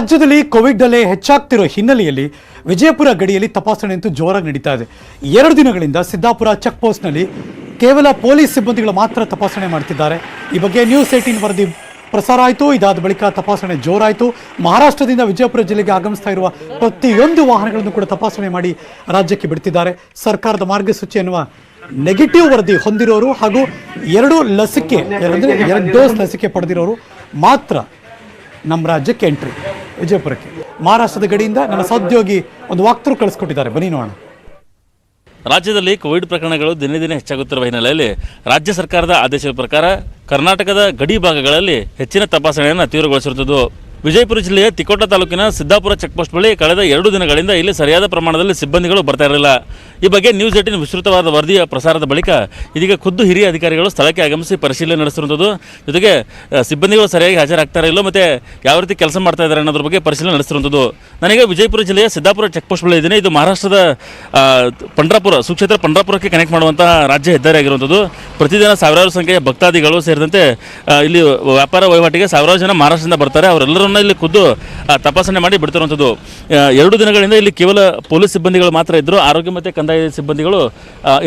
ರಾಜ್ಯದಲ್ಲಿ ಕೋವಿಡ್ ಅಲೆ ಹೆಚ್ಚಾಗ್ತಿರೋ ಹಿನ್ನೆಲೆಯಲ್ಲಿ ವಿಜಯಪುರ ಗಡಿಯಲ್ಲಿ ತಪಾಸಣೆ ಅಂತೂ ಜೋರಾಗಿ ನಡೀತಾ ಇದೆ. ಎರಡು ದಿನಗಳಿಂದ ಸಿದ್ದಾಪುರ ಚೆಕ್ ಪೋಸ್ಟ್ನಲ್ಲಿ ಕೇವಲ ಪೊಲೀಸ್ ಸಿಬ್ಬಂದಿಗಳು ಮಾತ್ರ ತಪಾಸಣೆ ಮಾಡ್ತಿದ್ದಾರೆ. ಈ ಬಗ್ಗೆ ನ್ಯೂಸ್ ಏಟೀನ್ ವರದಿ ಪ್ರಸಾರ ಆಯಿತು. ಇದಾದ ಬಳಿಕ ತಪಾಸಣೆ ಜೋರಾಯಿತು. ಮಹಾರಾಷ್ಟ್ರದಿಂದ ವಿಜಯಪುರ ಜಿಲ್ಲೆಗೆ ಆಗಮಿಸ್ತಾ ಇರುವ ಪ್ರತಿಯೊಂದು ವಾಹನಗಳನ್ನು ಕೂಡ ತಪಾಸಣೆ ಮಾಡಿ ರಾಜ್ಯಕ್ಕೆ ಬಿಡ್ತಿದ್ದಾರೆ. ಸರ್ಕಾರದ ಮಾರ್ಗಸೂಚಿ ಎನ್ನುವ ನೆಗೆಟಿವ್ ವರದಿ ಹೊಂದಿರೋರು ಹಾಗೂ ಎರಡು ಲಸಿಕೆ ಎರಡು ಡೋಸ್ ಲಸಿಕೆ ಪಡೆದಿರೋರು ಮಾತ್ರ ನಮ್ಮ ರಾಜ್ಯಕ್ಕೆ ಎಂಟ್ರಿ. ವಿಜಯಪುರಕ್ಕೆ. ಮಹಾರಾಷ್ಟ್ರದ ಗಡಿಯಿಂದ ನನ್ನ ಸಹೋದ್ಯೋಗಿ ಒಂದು ವಾಕ್ತರು ಕಳಿಸ್ಕೊಟ್ಟಿದ್ದಾರೆ. ಬನ್ನಿ ನೋಡೋಣ. ರಾಜ್ಯದಲ್ಲಿ ಕೋವಿಡ್ ಪ್ರಕರಣಗಳು ದಿನೇ ದಿನೇ ಹೆಚ್ಚಾಗುತ್ತಿರುವ ಹಿನ್ನೆಲೆಯಲ್ಲಿ ರಾಜ್ಯ ಸರ್ಕಾರದ ಆದೇಶದ ಪ್ರಕಾರ ಕರ್ನಾಟಕದ ಗಡಿ ಭಾಗಗಳಲ್ಲಿ ಹೆಚ್ಚಿನ ತಪಾಸಣೆಯನ್ನು ತೀವ್ರಗೊಳಿಸಿರುತ್ತದೆ ವಿಜಯಪುರ ಜಿಲ್ಲೆಯ ತಿಕೋಟ ತಾಲೂಕಿನ ಸಿದ್ದಾಪುರ ಚೆಕ್ಪೋಸ್ಟ್ ಬಳಿ ಕಳೆದ ಎರಡು ದಿನಗಳಿಂದ ಇಲ್ಲಿ ಸರಿಯಾದ ಪ್ರಮಾಣದಲ್ಲಿ ಸಿಬ್ಬಂದಿಗಳು ಬರ್ತಾ ಇರಲಿಲ್ಲ. ಈ ಬಗ್ಗೆ ನ್ಯೂಸ್ ಏಟಿನ್ ವಿಸ್ತೃತವಾದ ವರದಿಯ ಪ್ರಸಾರದ ಬಳಿಕ ಇದೀಗ ಖುದ್ದು ಹಿರಿಯ ಅಧಿಕಾರಿಗಳು ಸ್ಥಳಕ್ಕೆ ಆಗಮಿಸಿ ಪರಿಶೀಲನೆ ನಡೆಸಿರುವಂಥದ್ದು ಜೊತೆಗೆ ಸಿಬ್ಬಂದಿಗಳು ಸರಿಯಾಗಿ ಹಾಜರಾಗ್ತಾ ಇಲ್ಲೋ ಮತ್ತು ಯಾವ ರೀತಿ ಕೆಲಸ ಮಾಡ್ತಾ ಇದ್ದಾರೆ ಅನ್ನೋದ್ರ ಬಗ್ಗೆ ಪರಿಶೀಲನೆ ನಡೆಸಿರುವಂಥದ್ದು ನನಗೆ ವಿಜಯಪುರ ಜಿಲ್ಲೆಯ ಸಿದ್ದಾಪುರ ಚೆಕ್ಪೋಸ್ಟ್ ಬಳಿ ಇದ್ದೀನಿ ಇದು ಮಹಾರಾಷ್ಟ್ರದ ಪಂಡರಾಪುರ, ಸುಕ್ಷೇತ್ರ ಪಂಡ್ರಾಪುರಕ್ಕೆ ಕನೆಕ್ಟ್ ಮಾಡುವಂತಹ ರಾಜ್ಯ ಹೆದ್ದಾರಿ ಆಗಿರುವಂಥದ್ದು ಪ್ರತಿದಿನ ಸಾವಿರಾರು ಸಂಖ್ಯೆಯ ಭಕ್ತಾದಿಗಳು ಸೇರಿದಂತೆ ಇಲ್ಲಿ ವ್ಯಾಪಾರ ವಹಿವಾಟಿಗೆ ಸಾವಿರಾರು ಜನ ಮಹಾರಾಷ್ಟ್ರದಿಂದ ಬರ್ತಾರೆ. ಅವರೆಲ್ಲರನ್ನ ಇಲ್ಲಿ ಖುದ್ದು ತಪಾಸಣೆ ಮಾಡಿ ಬಿಡ್ತಿರುವಂಥದ್ದು. ಎರಡು ದಿನಗಳಿಂದ ಇಲ್ಲಿ ಕೇವಲ ಪೊಲೀಸ್ ಸಿಬ್ಬಂದಿಗಳು ಮಾತ್ರ ಇದ್ದರು ಆರೋಗ್ಯ ಮತ್ತು ಕಂದಾಯ ಸಿಬ್ಬಂದಿಗಳು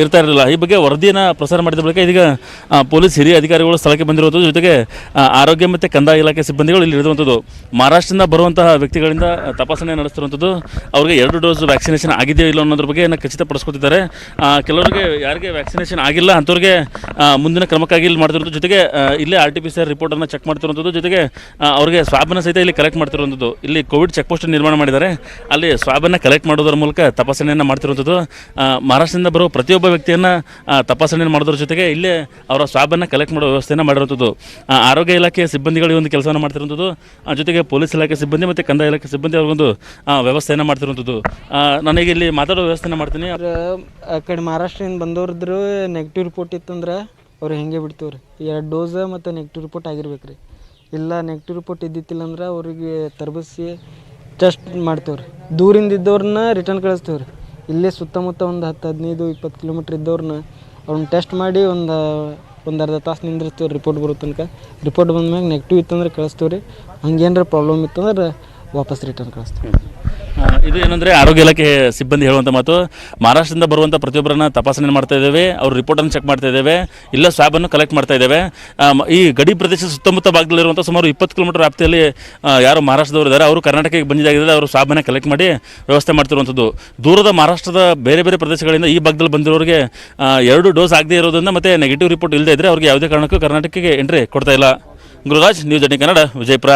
ಇರ್ತಾ ಇರಲಿಲ್ಲ. ಈ ಬಗ್ಗೆ ವರದಿಯನ್ನು ಪ್ರಸಾರ ಮಾಡಿದ ಬಳಿಕ ಇದೀಗ ಪೊಲೀಸ್ ಹಿರಿಯ ಅಧಿಕಾರಿಗಳು ಸ್ಥಳಕ್ಕೆ ಬಂದಿರುವಂಥದ್ದು, ಜೊತೆಗೆ ಆರೋಗ್ಯ ಮತ್ತು ಕಂದಾಯ ಇಲಾಖೆ ಸಿಬ್ಬಂದಿಗಳು ಇಲ್ಲಿ ಇರುವಂಥದ್ದು. ಮಹಾರಾಷ್ಟ್ರದಿಂದ ಬರುವಂತಹ ವ್ಯಕ್ತಿಗಳಿಂದ ತಪಾಸಣೆ ನಡೆಸ್ತಿರುವಂಥದ್ದು, ಅವರಿಗೆ ಎರಡು ಡೋಸ್ ವ್ಯಾಕ್ಸಿನೇಷನ್ ಆಗಿದೆಯೋ ಇಲ್ಲ ಅನ್ನೋದ್ರ ಬಗ್ಗೆ ಖಚಿತಪಡಿಸ್ಕೊತಿದ್ದಾರೆ ಕೆಲವರಿಗೆ ಯಾರಿಗೆ ವ್ಯಾಕ್ಸಿನೇಷನ್ ಆಗಿಲ್ಲ ಅಂಥವ್ರಿಗೆ ಮುಂದಿನ ಕ್ರಮಕ್ಕಾಗಿ ಇಲ್ಲಿ ಮಾಡ್ತಿರೋದು. ಜೊತೆಗೆ ಇಲ್ಲೇ R T P C R check ಮಾಡ್ತಿರುವಂಥದ್ದು. ಜೊತೆಗೆ ಅವರಿಗೆ ಸಹಿತ ಇಲ್ಲಿ ಕಲೆಕ್ಟ್ ಮಾಡ್ತಿರುವಂಥದ್ದು, ಇಲ್ಲಿ ಕೋವಿಡ್ ಚೆಕ್ ಪೋಸ್ಟ್ ನಿರ್ಮಾಣ ಮಾಡಿದ್ದಾರೆ. ಅಲ್ಲಿ ಸ್ವಾಬನ್ನು ಕಲೆಕ್ಟ್ ಮಾಡೋದ್ರ ಮೂಲಕ ತಪಾಸಣೆಯನ್ನು ಮಾಡ್ತಿರುವಂಥದ್ದು. ಮಹಾರಾಷ್ಟ್ರದಿಂದ ಬರುವ ಪ್ರತಿಯೊಬ್ಬ ವ್ಯಕ್ತಿಯನ್ನು ತಪಾಸಣೆಯನ್ನು ಮಾಡೋದ್ರ ಜೊತೆಗೆ ಇಲ್ಲೇ ಅವರ ಸ್ವಾಬನ್ನು ಕಲೆಕ್ಟ್ ಮಾಡೋ ವ್ಯವಸ್ಥೆಯನ್ನು ಮಾಡಿರುವಂಥದ್ದು. ಆರೋಗ್ಯ ಇಲಾಖೆಯ ಸಿಬ್ಬಂದಿಗಳು ಒಂದು ಕೆಲಸವನ್ನು ಮಾಡ್ತಿರುವಂಥದ್ದು. ಜೊತೆಗೆ ಪೊಲೀಸ್ ಇಲಾಖೆ ಸಿಬ್ಬಂದಿ ಮತ್ತು ಕಂದಾಯ ಇಲಾಖೆ ಸಿಬ್ಬಂದಿ ಅವ್ರಿಗೊಂದು ವ್ಯವಸ್ಥೆಯನ್ನು ಮಾಡ್ತಿರುವಂಥದ್ದು. ನನಗೆ ಇಲ್ಲಿ ಮಾತಾಡೋ ವ್ಯವಸ್ಥೆಯನ್ನು ಮಾಡ್ತೀನಿ. ಆ ಕಡೆ ಮಹಾರಾಷ್ಟ್ರದಿಂದ ಬಂದವ್ರದ್ರು ನೆಗೆಟಿವ್ ರಿಪೋರ್ಟ್ ಇತ್ತಂದ್ರೆ ಅವ್ರು ಹೆಂಗೆ ಬಿಡ್ತೀವ್ರಿ? ಎರಡು ಡೋಸ್ ಮತ್ತು ನೆಗೆಟಿವ್ ರಿಪೋರ್ಟ್ ಆಗಿರ್ಬೇಕು ರೀ ಇಲ್ಲ ನೆಗೆಟಿವ್ ರಿಪೋರ್ಟ್ ಇದ್ದಿತ್ತಿಲ್ಲ ಅಂದ್ರೆ ಅವರಿಗೆ ತರ್ಬಿಸಿ ಟೆಸ್ಟ್ ಮಾಡ್ತೇವ್ರಿ. ದೂರಿಂದ ಇದ್ದವ್ರನ್ನ ರಿಟರ್ನ್ ಕಳಿಸ್ತೇವ್ರಿ. ಇಲ್ಲೇ ಸುತ್ತಮುತ್ತ ಒಂದು ಹತ್ತು ಹದಿನೈದು, ಇಪ್ಪತ್ತು ಕಿಲೋಮೀಟ್ರ್ ಇದ್ದವ್ರನ್ನ ಅವ್ರನ್ನ ಟೆಸ್ಟ್ ಮಾಡಿ ಒಂದು ಒಂದು ಅರ್ಧ ತಾಸು ನಿಂದಿರ್ತೀವಿ ರಿಪೋರ್ಟ್ ಬರೋ ತನಕ. ರಿಪೋರ್ಟ್ ಬಂದ್ಮ್ಯಾಗ ನೆಗೆಟಿವ್ ಇತ್ತಂದ್ರೆ ಕಳಿಸ್ತೇವೆ ರೀ ಹಂಗೇನಾರ ಪ್ರಾಬ್ಲಮ್ ಇತ್ತಂದ್ರೆ ವಾಪಸ್ ರಿಟರ್ನ್ ಕಳಿಸ್ತೀವಿ ಇದು ಏನಂದರೆ ಆರೋಗ್ಯ ಇಲಾಖೆ ಸಿಬ್ಬಂದಿ ಹೇಳುವಂಥ ಮಾತು. ಮಹಾರಾಷ್ಟ್ರದಿಂದ ಬರುವಂಥ ಪ್ರತಿಯೊಬ್ಬರನ್ನ ತಪಾಸಣೆ ಮಾಡ್ತಾ ಇದ್ದೇವೆ. ಅವ್ರ ರಿಪೋರ್ಟನ್ನು ಚೆಕ್ ಮಾಡ್ತಾ ಇದ್ದೇವೆ. ಇಲ್ಲ ಸ್ವಾಬನ್ನು ಕಲೆಕ್ಟ್ ಮಾಡ್ತಾ ಇದ್ದೇವೆ. ಈ ಗಡಿ ಪ್ರದೇಶ ಸುತ್ತಮುತ್ತ ಭಾಗದಲ್ಲಿರುವಂಥ ಸುಮಾರು ಇಪ್ಪತ್ತು ಕಿಲೋಮೀಟರ್ ವ್ಯಾಪ್ತಿಯಲ್ಲಿ ಯಾರು ಮಹಾರಾಷ್ಟ್ರದವರು ಇದ್ದಾರೆ. ಅವರು ಕರ್ನಾಟಕಕ್ಕೆ ಬಂದಿದ್ದಾಗಿದ್ದಾರೆ. ಅವರು ಸ್ವಾಬನ್ನು ಕಲೆಕ್ಟ್ ಮಾಡಿ ವ್ಯವಸ್ಥೆ ಮಾಡ್ತಿರುವಂಥದ್ದು ದೂರದ ಮಹಾರಾಷ್ಟ್ರದ ಬೇರೆ ಬೇರೆ ಪ್ರದೇಶಗಳಿಂದ ಈ ಭಾಗದಲ್ಲಿ ಬಂದಿರೋರಿಗೆ ಎರಡು ಡೋಸ್ ಆಗದೇ ಇರೋದನ್ನ ಮತ್ತು ನೆಗೆಟಿವ್ ರಿಪೋರ್ಟ್ ಇಲ್ಲದೇ ಇದ್ದರೆ ಅವ್ರಿಗೆ ಯಾವುದೇ ಕಾರಣಕ್ಕೂ ಕರ್ನಾಟಕಕ್ಕೆ ಎಂಟ್ರಿ ಕೊಡ್ತಾ ಇಲ್ಲ. Gururaj news eighteen Kannada Vijayapura.